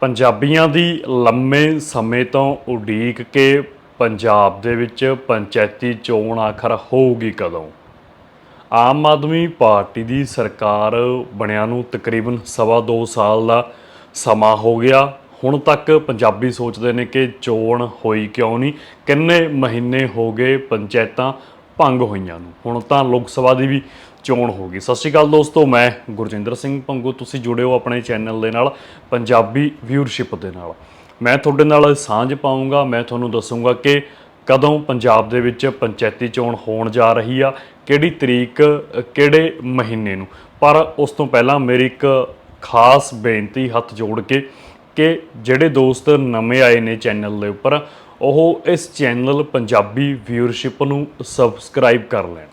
ਪੰਜਾਬੀਆਂ ਦੀ ਲੰਮੇ ਸਮੇਂ ਤੋਂ ਉਡੀਕ ਕੇ ਪੰਜਾਬ ਦੇ ਵਿੱਚ ਪੰਚਾਇਤੀ ਚੋਣ ਆਖਰ ਹੋਊਗੀ ਕਦੋਂ? ਆਮ ਆਦਮੀ ਪਾਰਟੀ ਦੀ ਸਰਕਾਰ ਬਣਿਆ ਨੂੰ ਤਕਰੀਬਨ ਸਵਾ ਦੋ ਸਾਲ ਦਾ ਸਮਾਂ ਹੋ ਗਿਆ। ਹੁਣ ਤੱਕ ਪੰਜਾਬੀ ਸੋਚਦੇ ਨੇ ਕਿ ਚੋਣ ਹੋਈ ਕਿਉਂ ਨਹੀਂ? ਕਿੰਨੇ ਮਹੀਨੇ ਹੋ ਗਏ ਪੰਚਾਇਤਾਂ ਭੰਗ ਹੋਈਆਂ ਨੂੰ। ਹੁਣ ਤਾਂ ਲੋਕ ਸਭਾ ਦੀ ਵੀ ਚੋਣ ਹੋ ਗਈ। ਸਤਿ ਸ਼੍ਰੀ ਅਕਾਲ ਦੋਸਤੋ, ਮੈਂ ਗੁਰਜਿੰਦਰ ਸਿੰਘ ਪੰਗੂ। ਤੁਸੀਂ ਜੁੜੇ ਹੋ ਆਪਣੇ ਚੈਨਲ ਦੇ ਨਾਲ, ਪੰਜਾਬੀ ਵਿਊਅਰਸ਼ਿਪ ਦੇ ਨਾਲ। ਮੈਂ ਤੁਹਾਡੇ ਨਾਲ ਸਾਂਝ ਪਾਉਂਗਾ ਮੈਂ ਤੁਹਾਨੂੰ ਦੱਸੂਗਾ ਕਿ ਕਦੋਂ ਪੰਜਾਬ ਦੇ ਵਿੱਚ ਪੰਚਾਇਤੀ ਚੋਣ ਹੋਣ ਜਾ ਰਹੀ ਆ, ਕਿਹੜੀ ਤਰੀਕ, ਕਿਹੜੇ ਮਹੀਨੇ ਨੂੰ। ਪਰ ਉਸ ਤੋਂ ਪਹਿਲਾਂ ਮੇਰੀ ਇੱਕ ਖਾਸ ਬੇਨਤੀ ਹੱਥ ਜੋੜ ਕੇ ਕਿ ਜਿਹੜੇ ਦੋਸਤ ਨਵੇਂ ਆਏ ਨੇ ਚੈਨਲ ਦੇ ਉੱਪਰ ਉਹ ਇਸ ਚੈਨਲ ਪੰਜਾਬੀ ਵਿਊਅਰਸ਼ਿਪ ਨੂੰ ਸਬਸਕ੍ਰਾਈਬ ਕਰ ਲੈਣ।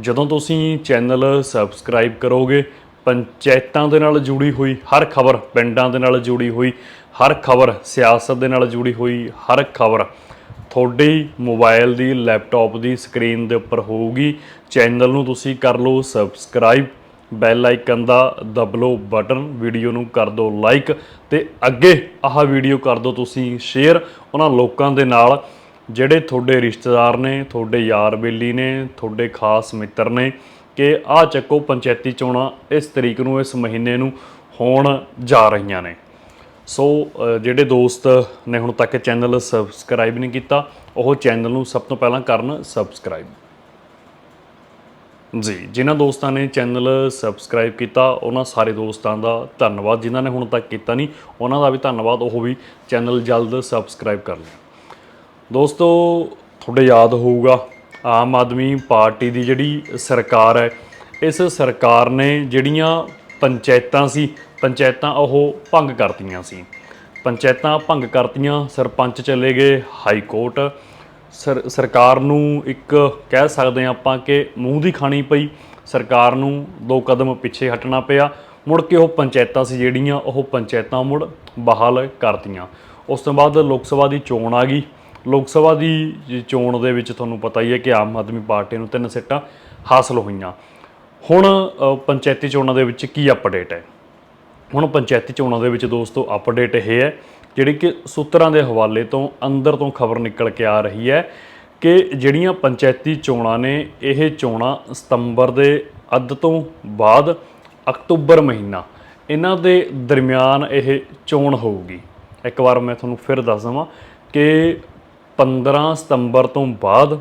ਜਦੋਂ ਤੁਸੀਂ ਚੈਨਲ ਸਬਸਕ੍ਰਾਈਬ ਕਰੋਗੇ, ਪੰਚਾਇਤਾਂ ਦੇ ਨਾਲ ਜੁੜੀ ਹੋਈ ਹਰ ਖਬਰ, ਪਿੰਡਾਂ ਦੇ ਨਾਲ ਜੁੜੀ ਹੋਈ ਹਰ ਖਬਰ, ਸਿਆਸਤ ਦੇ ਨਾਲ ਜੁੜੀ ਹੋਈ ਹਰ ਖਬਰ ਤੁਹਾਡੀ ਮੋਬਾਈਲ ਦੀ, ਲੈਪਟਾਪ ਦੀ ਸਕਰੀਨ ਦੇ ਉੱਪਰ ਹੋਊਗੀ। ਚੈਨਲ ਨੂੰ ਤੁਸੀਂ ਕਰ ਲਓ ਸਬਸਕ੍ਰਾਈਬ ਬੈਲ ਆਈਕਨ ਦਾ ਦਬ ਲਓ ਬਟਨ, ਵੀਡੀਓ ਨੂੰ ਕਰ ਦਿਓ ਲਾਈਕ ਤੇ ਅੱਗੇ ਆਹ ਵੀਡੀਓ ਕਰ ਦਿਓ ਤੁਸੀਂ ਸ਼ੇਅਰ ਉਹਨਾਂ ਲੋਕਾਂ ਦੇ ਨਾਲ ਜਿਹੜੇ ਤੁਹਾਡੇ ਰਿਸ਼ਤੇਦਾਰ ਨੇ, ਤੁਹਾਡੇ ਯਾਰ ਬੇਲੀ ਨੇ, ਤੁਹਾਡੇ ਖਾਸ ਮਿੱਤਰ ਨੇ ਕਿ ਆਹ ਚੱਕੋ ਪੰਚਾਇਤੀ ਚੋਣਾਂ ਇਸ ਤਰੀਕ ਨੂੰ, ਇਸ ਮਹੀਨੇ ਨੂੰ ਹੋਣ ਜਾ ਰਹੀਆਂ ਨੇ। ਸੋ ਜਿਹੜੇ ਦੋਸਤ ਨੇ ਹੁਣ ਤੱਕ ਚੈਨਲ ਸਬਸਕ੍ਰਾਈਬ ਨਹੀਂ ਕੀਤਾ, ਉਹ ਚੈਨਲ ਨੂੰ ਸਭ ਤੋਂ ਪਹਿਲਾਂ ਕਰਨ ਸਬਸਕ੍ਰਾਈਬ ਜੀ, ਜਿਨ੍ਹਾਂ ਦੋਸਤਾਂ ਨੇ ਚੈਨਲ ਸਬਸਕ੍ਰਾਈਬ ਕੀਤਾ, ਉਹਨਾਂ ਸਾਰੇ ਦੋਸਤਾਂ ਦਾ ਧੰਨਵਾਦ। ਜਿਨ੍ਹਾਂ ਨੇ ਹੁਣ ਤੱਕ ਕੀਤਾ ਨਹੀਂ, ਉਹਨਾਂ ਦਾ ਵੀ ਧੰਨਵਾਦ। ਉਹ ਵੀ ਚੈਨਲ ਜਲਦ ਸਬਸਕ੍ਰਾਈਬ ਕਰ ਲੈਣ। ਦੋਸਤੋ, ਤੁਹਾਡੇ ਯਾਦ ਹੋਊਗਾ, ਆਮ ਆਦਮੀ ਪਾਰਟੀ ਦੀ ਜਿਹੜੀ ਸਰਕਾਰ ਹੈ, ਇਸ ਸਰਕਾਰ ਨੇ ਜਿਹੜੀਆਂ ਪੰਚਾਇਤਾਂ ਸੀ, ਪੰਚਾਇਤਾਂ ਉਹ ਭੰਗ ਕਰਤੀਆਂ ਸੀ। ਪੰਚਾਇਤਾਂ ਭੰਗ ਕਰਤੀਆਂ, ਸਰਪੰਚ ਚਲੇ ਗਏ ਹਾਈ ਕੋਰਟ ਸਰਕਾਰ ਨੂੰ ਇੱਕ ਕਹਿ ਸਕਦੇ ਹਾਂ ਆਪਾਂ ਕਿ ਮੂੰਹ ਦੀ ਖਾਣੀ ਪਈ। ਸਰਕਾਰ ਨੂੰ ਦੋ ਕਦਮ ਪਿੱਛੇ ਹਟਣਾ ਪਿਆ। ਮੁੜ ਕੇ ਉਹ ਪੰਚਾਇਤਾਂ ਸੀ ਜਿਹੜੀਆਂ, ਉਹ ਪੰਚਾਇਤਾਂ ਮੁੜ ਬਹਾਲ ਕਰਤੀਆਂ। ਉਸ ਤੋਂ ਬਾਅਦ ਲੋਕ ਸਭਾ ਦੀ ਚੋਣ ਆ ਗਈ। ਲੋਕ ਸਭਾ ਦੀ ਚੋਣ ਦੇ ਵਿੱਚ ਤੁਹਾਨੂੰ ਪਤਾ ਹੀ ਹੈ ਕਿ ਆਮ ਆਦਮੀ ਪਾਰਟੀ ਨੂੰ ਤਿੰਨ ਸੀਟਾਂ ਹਾਸਲ ਹੋਈਆਂ। ਹੁਣ ਪੰਚਾਇਤੀ ਚੋਣਾਂ ਦੇ ਵਿੱਚ ਕੀ ਅਪਡੇਟ ਹੈ? ਹੁਣ ਪੰਚਾਇਤੀ ਚੋਣਾਂ ਦੇ ਵਿੱਚ ਦੋਸਤੋ ਅਪਡੇਟ ਇਹ ਹੈ ਜਿਹੜੀ ਕਿ ਸੂਤਰਾਂ ਦੇ ਹਵਾਲੇ ਤੋਂ ਅੰਦਰ ਤੋਂ ਖਬਰ ਨਿਕਲ ਕੇ ਆ ਰਹੀ ਹੈ ਕਿ ਜਿਹੜੀਆਂ ਪੰਚਾਇਤੀ ਚੋਣਾਂ ਨੇ, ਇਹ ਚੋਣਾਂ ਸਤੰਬਰ ਦੇ ਅੱਧ ਤੋਂ ਬਾਅਦ ਅਕਤੂਬਰ ਮਹੀਨਾ, ਇਹਨਾਂ ਦੇ ਦਰਮਿਆਨ ਇਹ ਚੋਣ ਹੋਊਗੀ। ਇੱਕ ਵਾਰ ਮੈਂ ਤੁਹਾਨੂੰ ਫਿਰ ਦੱਸ ਦਵਾਂ ਕਿ 15 ਸਤੰਬਰ ਤੋਂ ਬਾਅਦ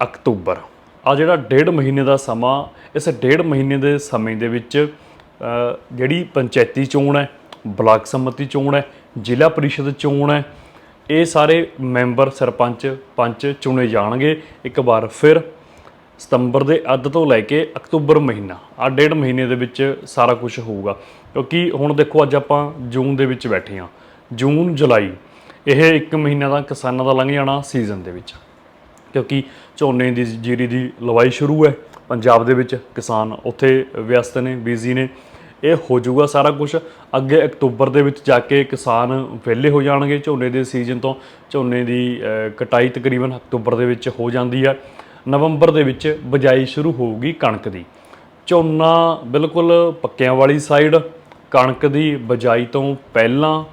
ਅਕਤੂਬਰ ਆ ਜਿਹੜਾ ਡੇਢ ਮਹੀਨੇ ਦਾ ਸਮਾਂ, ਇਸ ਡੇਢ ਮਹੀਨੇ ਦੇ ਸਮੇਂ ਦੇ ਵਿੱਚ ਜਿਹੜੀ ਪੰਚਾਇਤੀ ਚੋਣ ਹੈ ਬਲਾਕ ਸੰਮਤੀ ਚੋਣ ਹੈ, ਜ਼ਿਲ੍ਹਾ ਪਰਿਸ਼ਦ ਚੋਣ ਹੈ। ਇਹ ਸਾਰੇ ਮੈਂਬਰ ਸਰਪੰਚ ਪੰਚ ਚੁਣੇ ਜਾਣਗੇ ਇੱਕ ਵਾਰ ਫਿਰ ਸਤੰਬਰ ਦੇ ਅੱਧ ਤੋਂ ਲੈ ਕੇ ਅਕਤੂਬਰ ਮਹੀਨਾ, ਆ ਡੇਢ ਮਹੀਨੇ ਦੇ ਵਿੱਚ ਸਾਰਾ ਕੁਝ ਹੋਊਗਾ। ਕਿਉਂਕਿ ਹੁਣ ਦੇਖੋ ਅੱਜ ਆਪਾਂ ਜੂਨ ਦੇ ਵਿੱਚ ਬੈਠੇ ਹਾਂ। ਜੂਨ, ਜੁਲਾਈ, ਇਹ ਇੱਕ ਮਹੀਨਾ ਦਾ ਕਿਸਾਨਾਂ ਦਾ ਲੰਘ ਜਾਣਾ ਸੀਜ਼ਨ ਦੇ ਵਿੱਚ। ਕਿਉਂਕਿ ਝੋਨੇ ਦੀ ਜੀਰੀ ਦੀ ਲਵਾਈ ਸ਼ੁਰੂ ਹੈ, ਪੰਜਾਬ ਦੇ ਵਿੱਚ ਕਿਸਾਨ ਉੱਥੇ ਵਿਅਸਤ ਨੇ, ਬਿਜ਼ੀ ਨੇ। ਇਹ ਹੋ ਜਾਊਗਾ ਸਾਰਾ ਕੁਝ ਅੱਗੇ ਅਕਤੂਬਰ ਦੇ ਵਿੱਚ ਜਾ ਕੇ ਕਿਸਾਨ ਵਿਹਲੇ ਹੋ ਜਾਣਗੇ। ਝੋਨੇ ਦੇ ਸੀਜ਼ਨ ਤੋਂ ਝੋਨੇ ਦੀ ਕਟਾਈ ਤਕਰੀਬਨ ਅਕਤੂਬਰ ਦੇ ਵਿੱਚ ਹੋ ਜਾਂਦੀ ਹੈ ਨਵੰਬਰ ਦੇ ਵਿੱਚ ਬਜਾਈ ਸ਼ੁਰੂ ਹੋਊਗੀ ਕਣਕ ਦੀ। ਝੋਨਾ ਬਿਲਕੁਲ ਪੱਕਿਆਂ ਵਾਲੀ ਸਾਈਡ ਕਣਕ ਦੀ ਬਜਾਈ ਤੋਂ ਪਹਿਲਾਂ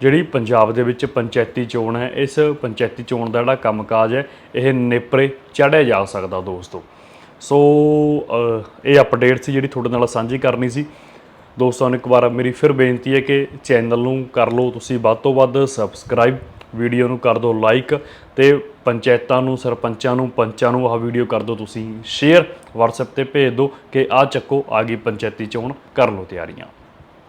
ਜਿਹੜੀ ਪੰਜਾਬ ਦੇ ਵਿੱਚ ਪੰਚਾਇਤੀ ਚੋਣ ਹੈ, ਇਸ ਪੰਚਾਇਤੀ ਚੋਣ ਦਾ ਜਿਹੜਾ ਕੰਮਕਾਜ ਹੈ, ਇਹ ਨੇਪਰੇ ਚੜ੍ਹਿਆ ਜਾ ਸਕਦਾ ਦੋਸਤੋ। ਸੋ ਇਹ ਅਪਡੇਟ ਸੀ ਜਿਹੜੀ ਤੁਹਾਡੇ ਨਾਲ ਸਾਂਝੀ ਕਰਨੀ ਸੀ। ਦੋਸਤਾਂ ਨੂੰ ਇੱਕ ਵਾਰ ਮੇਰੀ ਫਿਰ ਬੇਨਤੀ ਹੈ ਕਿ ਚੈਨਲ ਨੂੰ ਕਰ ਲਓ ਤੁਸੀਂ ਵੱਧ ਤੋਂ ਵੱਧ ਸਬਸਕ੍ਰਾਈਬ, ਵੀਡੀਓ ਨੂੰ ਕਰ ਦਿਓ ਲਾਈਕ ਤੇ ਪੰਚਾਇਤਾਂ ਨੂੰ, ਸਰਪੰਚਾਂ ਨੂੰ, ਪੰਚਾਂ ਨੂੰ ਆਹ ਵੀਡੀਓ ਕਰ ਦਿਓ ਤੁਸੀਂ ਸ਼ੇਅਰ, WhatsApp ਤੇ ਭੇਜ ਦਿਓ ਕਿ ਆਹ ਚੱਕੋ ਆ ਗਈ ਪੰਚਾਇਤੀ ਚੋਣ, ਕਰ ਲਓ ਤਿਆਰੀਆਂ।